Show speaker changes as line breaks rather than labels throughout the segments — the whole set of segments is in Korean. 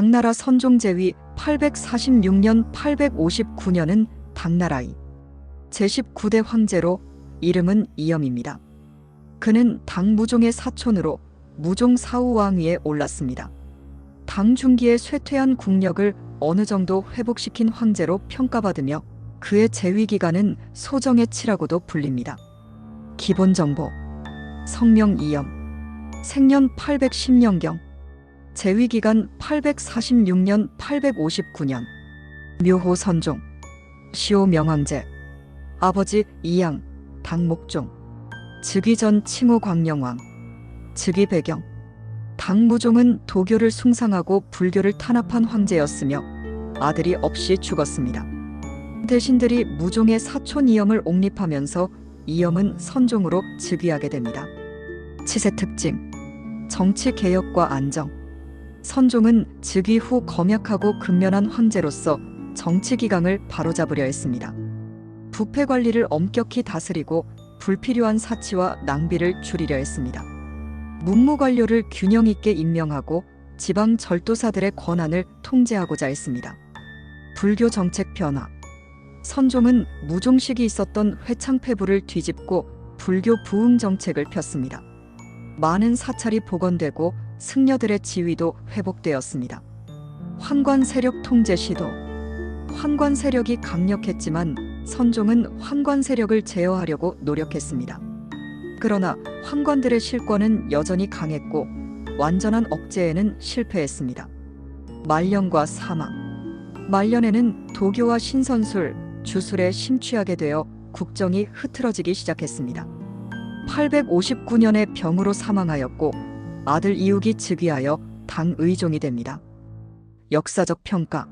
당나라 선종제위 846년 859년은 당나라의 제19대 황제로 이름은 이염입니다. 그는 당무종의 사촌으로 무종 사후왕위에 올랐습니다. 당 중기에 쇠퇴한 국력을 어느 정도 회복시킨 황제로 평가받으며 그의 재위 기간은 소정의 치라고도 불립니다. 기본 정보 성명 이염 생년 810년경 재위 기간 846년 859년 묘호 선종 시호 명왕제 아버지 이양 당목종 즉위 전 칭호 광령왕 즉위 배경 당무종은 도교를 숭상하고 불교를 탄압한 황제였으며 아들이 없이 죽었습니다. 대신들이 무종의 사촌 이염을 옹립하면서 이염은 선종으로 즉위하게 됩니다. 치세 특징 정치 개혁과 안정 선종은 즉위 후 검약하고 근면한 황제로서 정치 기강을 바로잡으려 했습니다. 부패 관리를 엄격히 다스리고 불필요한 사치와 낭비를 줄이려 했습니다. 문무 관료를 균형 있게 임명하고 지방 절도사들의 권한을 통제하고자 했습니다. 불교 정책 변화 선종은 무종식이 있었던 회창폐부를 뒤집고 불교 부흥 정책을 폈습니다. 많은 사찰이 복원되고 승려들의 지위도 회복되었습니다. 환관 세력 통제 시도 환관 세력이 강력했지만 선종은 환관 세력을 제어하려고 노력했습니다. 그러나 환관들의 실권은 여전히 강했고 완전한 억제에는 실패했습니다. 말년과 사망 말년에는 도교와 신선술, 주술에 심취하게 되어 국정이 흐트러지기 시작했습니다. 859년에 병으로 사망하였고 아들 이욱이 즉위하여 당 의종이 됩니다. 역사적 평가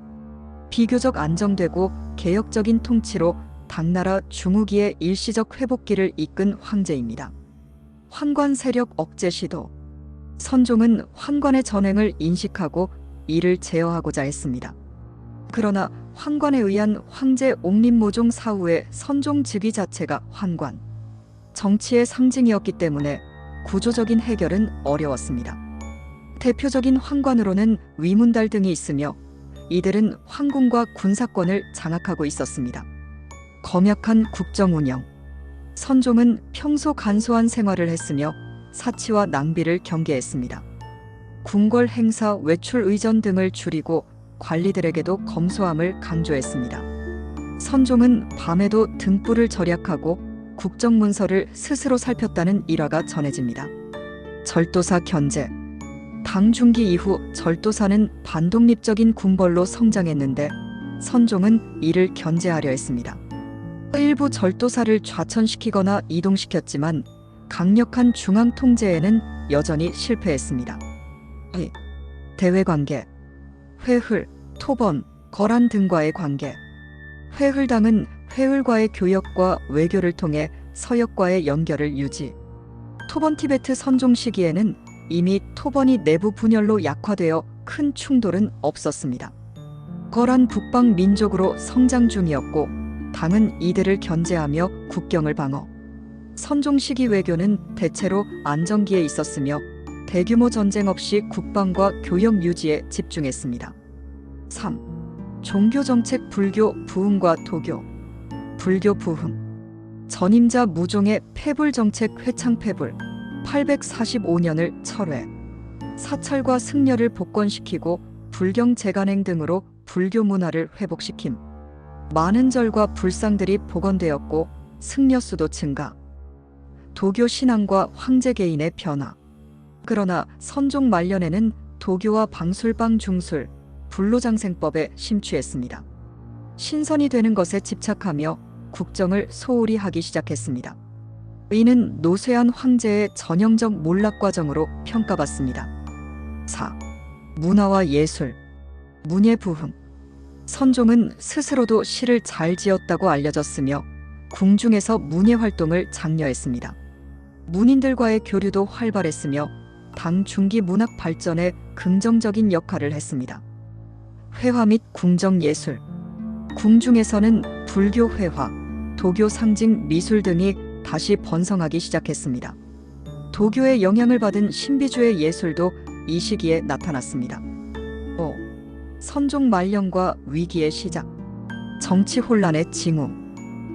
비교적 안정되고 개혁적인 통치로 당나라 중후기의 일시적 회복기를 이끈 황제입니다. 환관 세력 억제 시도 선종은 환관의 전횡을 인식하고 이를 제어하고자 했습니다. 그러나 환관에 의한 황제 옥림모종 사후의 선종 즉위 자체가 환관, 정치의 상징이었기 때문에 구조적인 해결은 어려웠습니다. 대표적인 환관으로는 위문달 등이 있으며 이들은 황궁과 군사권을 장악하고 있었습니다. 검약한 국정 운영. 선종은 평소 간소한 생활을 했으며 사치와 낭비를 경계했습니다. 궁궐 행사, 외출 의전 등을 줄이고 관리들에게도 검소함을 강조했습니다. 선종은 밤에도 등불을 절약하고 국정문서를 스스로 살폈다는 일화가 전해집니다. 절도사 견제 당중기 이후 절도사는 반독립적인 군벌로 성장했는데 선종은 이를 견제하려 했습니다. 일부 절도사를 좌천시키거나 이동시켰지만 강력한 중앙 통제에는 여전히 실패했습니다. 이, 대외 관계, 회흘, 토번, 거란 등과의 관계. 회흘당은 회흘과의 교역과 외교를 통해 서역과의 연결을 유지. 토번 티베트 선종 시기에는 이미 토번이 내부 분열로 약화되어 큰 충돌은 없었습니다. 거란 북방 민족으로 성장 중이었고 당은 이들을 견제하며 국경을 방어. 선종 시기 외교는 대체로 안정기에 있었으며 대규모 전쟁 없이 국방과 교역 유지에 집중했습니다. 3. 종교 정책 불교 부흥과 도교. 불교 부흥. 전임자 무종의 폐불 정책 회창 폐불 845년을 철회. 사찰과 승려를 복권시키고 불경 재간행 등으로 불교 문화를 회복시킴. 많은 절과 불상들이 복원되었고 승려 수도 증가. 도교 신앙과 황제 개인의 변화. 그러나 선종 말년에는 도교와 방술방 중술, 불로장생법에 심취했습니다. 신선이 되는 것에 집착하며 국정을 소홀히 하기 시작했습니다. 이는 노쇠한 황제의 전형적 몰락 과정으로 평가받습니다. 4. 문화와 예술, 문예 부흥. 선종은 스스로도 시를 잘 지었다고 알려졌으며 궁중에서 문예 활동을 장려했습니다. 문인들과의 교류도 활발했으며 당 중기 문학 발전에 긍정적인 역할을 했습니다. 회화 및 궁정 예술. 궁중에서는 불교 회화, 도교 상징 미술 등이 다시 번성하기 시작했습니다. 도교의 영향을 받은 신비주의 예술도 이 시기에 나타났습니다. 5. 선종 말년과 위기의 시작. 정치 혼란의 징후.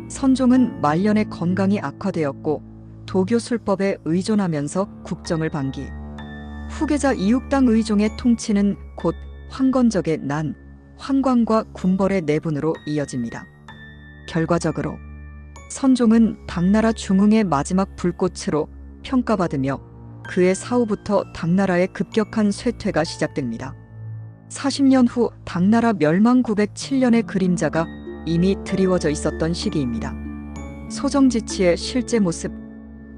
선종은 말년에 건강이 악화되었고 도교 술법에 의존하면서 국정을 방기. 후계자 이육당 의종의 통치는 곧 황건적의 난, 환관과 군벌의 내분으로 이어집니다. 결과적으로 선종은 당나라 중흥의 마지막 불꽃으로 평가받으며 그의 사후부터 당나라의 급격한 쇠퇴가 시작됩니다. 40년 후 당나라 멸망 907년의 그림자가 이미 드리워져 있었던 시기입니다. 소정지치의 실제 모습,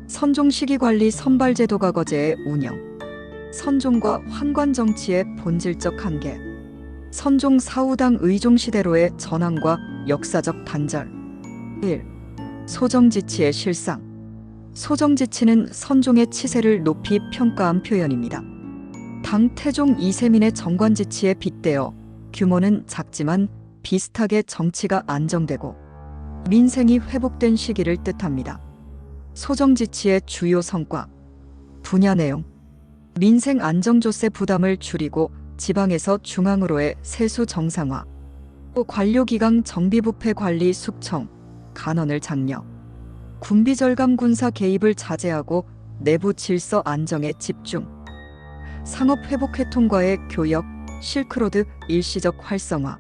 선종 시기 관리 선발제도가 거제의 운영, 선종과 환관 정치의 본질적 한계, 선종 사후당 의종 시대로의 전환과 역사적 단절. 1. 소정지치의 실상. 소정지치는 선종의 치세를 높이 평가한 표현입니다. 당 태종 이세민의 정관지치에 빗대어 규모는 작지만 비슷하게 정치가 안정되고 민생이 회복된 시기를 뜻합니다. 소정지치의 주요 성과 분야 내용 민생 안정조세 부담을 줄이고 지방에서 중앙으로의 세수 정상화 또 관료기강 정비부패 관리 숙청 간언을 장려 군비절감 군사 개입을 자제하고 내부 질서 안정에 집중 상업 회복 회 통과의 교역 실크로드 일시적 활성화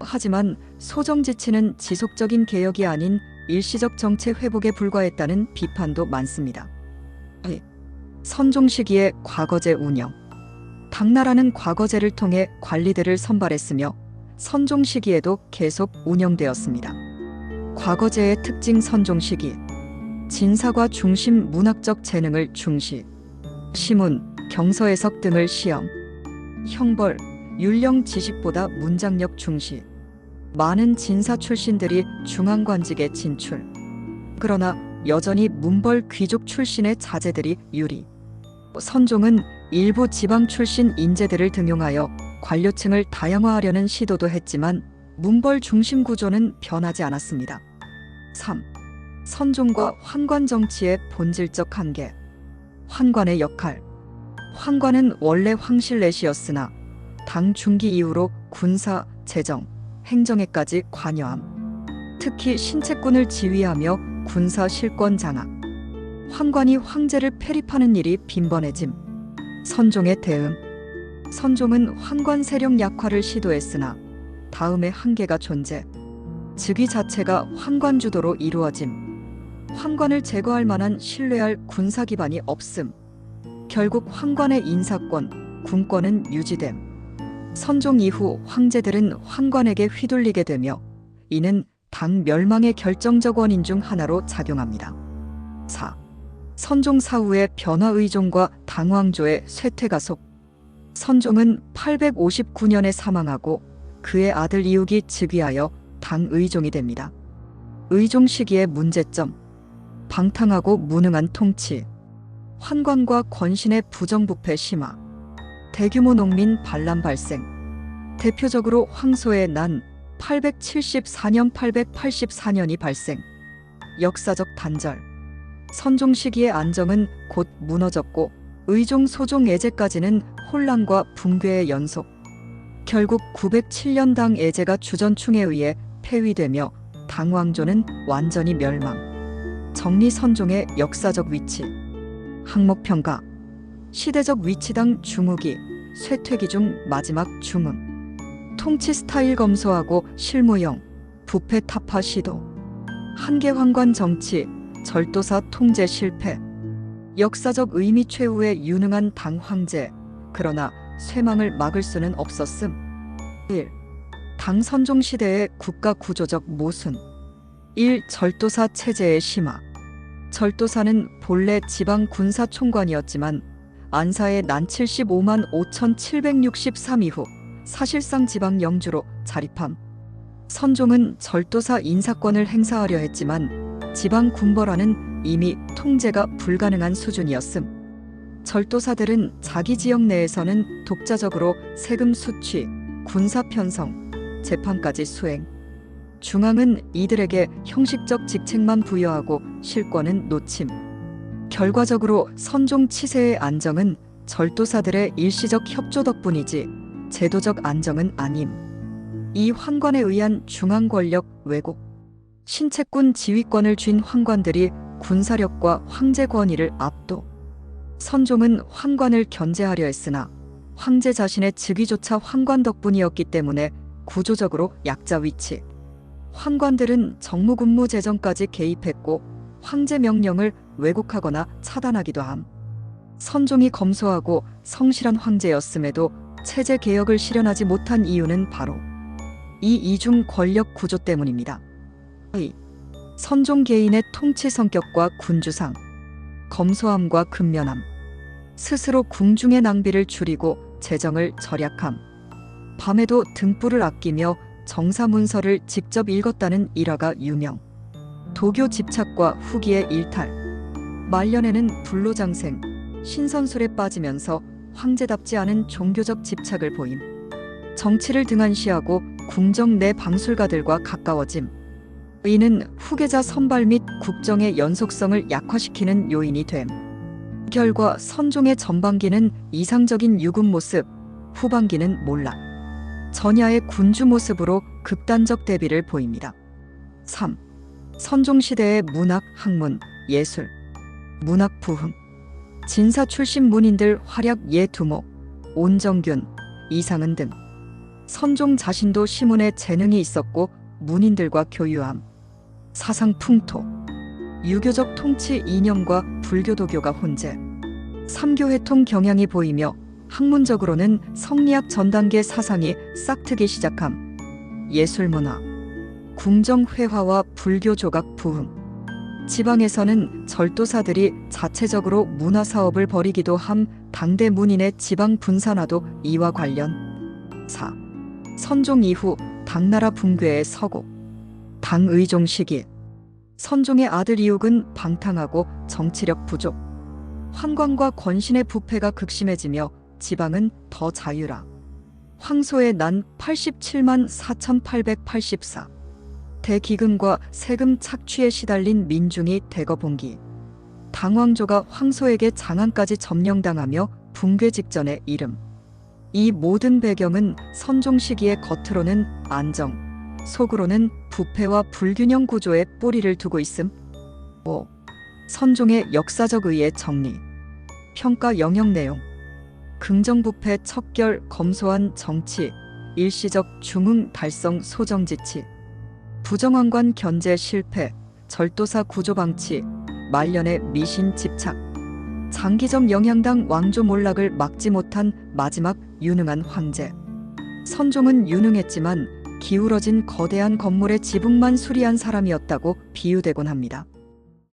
하지만 소정 지치는 지속적인 개혁이 아닌 일시적 정체 회복에 불과했다는 비판도 많습니다. 이, 선종 시기의 과거제 운영 당나라는 과거제를 통해 관리들을 선발했으며 선종 시기에도 계속 운영되었습니다. 과거제의 특징 선종 시기 진사과 중심 문학적 재능을 중시 시문, 경서 해석 등을 시험 형벌, 율령 지식보다 문장력 중시. 많은 진사 출신들이 중앙관직에 진출. 그러나 여전히 문벌 귀족 출신의 자제들이 유리. 선종은 일부 지방 출신 인재들을 등용하여 관료층을 다양화하려는 시도도 했지만 문벌 중심 구조는 변하지 않았습니다. 3. 선종과 환관 정치의 본질적 한계. 환관의 역할. 환관은 원래 황실 내시였으나 당 중기 이후로 군사, 재정, 행정에까지 관여함. 특히 신체권을 지휘하며 군사 실권 장악. 환관이 황제를 패립하는 일이 빈번해짐. 선종의 대응. 선종은 환관 세력 약화를 시도했으나 다음의 한계가 존재. 즉위 자체가 환관 주도로 이루어짐. 환관을 제거할 만한 신뢰할 군사 기반이 없음. 결국 환관의 인사권, 군권은 유지됨. 선종 이후 황제들은 환관에게 휘둘리게 되며 이는 당 멸망의 결정적 원인 중 하나로 작용합니다. 4. 선종 사후의 변화 의종과 당왕조의 쇠퇴 가속. 선종은 859년에 사망하고 그의 아들 이욱이 즉위하여 당 의종이 됩니다. 의종 시기의 문제점. 방탕하고 무능한 통치. 환관과 권신의 부정부패 심화. 대규모 농민 반란 발생. 대표적으로 황소의 난 874년 884년이 발생. 역사적 단절. 선종 시기의 안정은 곧 무너졌고 의종 소종 예제까지는 혼란과 붕괴의 연속. 결국 907년 당 예제가 주전충에 의해 폐위되며 당 왕조는 완전히 멸망. 정리 선종의 역사적 위치. 항목평가. 시대적 위치당 중후기, 쇠퇴기 중 마지막 중흥. 통치 스타일 검소하고 실무형, 부패 타파 시도. 한계 황관 정치, 절도사 통제 실패. 역사적 의미 최후의 유능한 당 황제. 그러나 쇠망을 막을 수는 없었음. 1. 당 선종 시대의 국가 구조적 모순. 1. 절도사 체제의 심화. 절도사는 본래 지방 군사 총관이었지만 안사의 난 75만 5,763 이후 사실상 지방 영주로 자립함. 선종은 절도사 인사권을 행사하려 했지만 지방 군벌화는 이미 통제가 불가능한 수준이었음. 절도사들은 자기 지역 내에서는 독자적으로 세금 수취, 군사 편성, 재판까지 수행. 중앙은 이들에게 형식적 직책만 부여하고 실권은 놓침. 결과적으로 선종 치세의 안정은 절도사들의 일시적 협조 덕분이지 제도적 안정은 아님. 이 환관에 의한 중앙 권력 왜곡, 신체군 지휘권을 쥔 환관들이 군사력과 황제 권위를 압도. 선종은 환관을 견제하려 했으나 황제 자신의 즉위조차 환관 덕분이었기 때문에 구조적으로 약자 위치. 환관들은 정무군무 재정까지 개입했고 황제 명령을 왜곡하거나 차단하기도 함. 선종이 검소하고 성실한 황제였음에도 체제 개혁을 실현하지 못한 이유는 바로 이 이중 권력 구조 때문입니다. 의. 선종 개인의 통치 성격과 군주상, 검소함과 근면함, 스스로 궁중의 낭비를 줄이고 재정을 절약함, 밤에도 등불을 아끼며 정사문서를 직접 읽었다는 일화가 유명. 도교 집착과 후기의 일탈. 말년에는 불로장생, 신선술에 빠지면서 황제답지 않은 종교적 집착을 보임. 정치를 등한시하고 궁정 내 방술가들과 가까워짐. 이는 후계자 선발 및 국정의 연속성을 약화시키는 요인이 됨. 결과 선종의 전반기는 이상적인 유군 모습, 후반기는 몰락. 전야의 군주 모습으로 극단적 대비를 보입니다. 3. 선종시대의 문학, 학문, 예술, 문학 부흥. 진사 출신 문인들 활약 예두목, 온정균, 이상은 등. 선종 자신도 시문에 재능이 있었고 문인들과 교유함. 사상 풍토. 유교적 통치 이념과 불교도교가 혼재. 삼교회통 경향이 보이며 학문적으로는 성리학 전단계 사상이 싹트기 시작함. 예술문화. 궁정회화와 불교 조각 부흥. 지방에서는 절도사들이 자체적으로 문화 사업을 벌이기도 함 당대 문인의 지방 분산화도 이와 관련. 4. 선종 이후 당나라 붕괴의 서곡. 당의종 시기. 선종의 아들 이욱은 방탕하고 정치력 부족. 환관과 권신의 부패가 극심해지며 지방은 더 자유라. 황소의 난 87만 4,884. 대기금과 세금 착취에 시달린 민중이 대거 봉기. 당왕조가 황소에게 장안까지 점령당하며 붕괴 직전의 이름. 이 모든 배경은 선종 시기의 겉으로는 안정, 속으로는 부패와 불균형 구조에 뿌리를 두고 있음. 5. 선종의 역사적 의의 정리. 평가 영역 내용. 긍정부패 척결 검소한 정치. 일시적 중흥 달성 소정지치. 부정왕관 견제 실패. 절도사 구조 방치. 말년의 미신 집착. 장기적 영향당 왕조 몰락을 막지 못한 마지막 유능한 황제. 선종은 유능했지만 기울어진 거대한 건물의 지붕만 수리한 사람이었다고 비유되곤 합니다.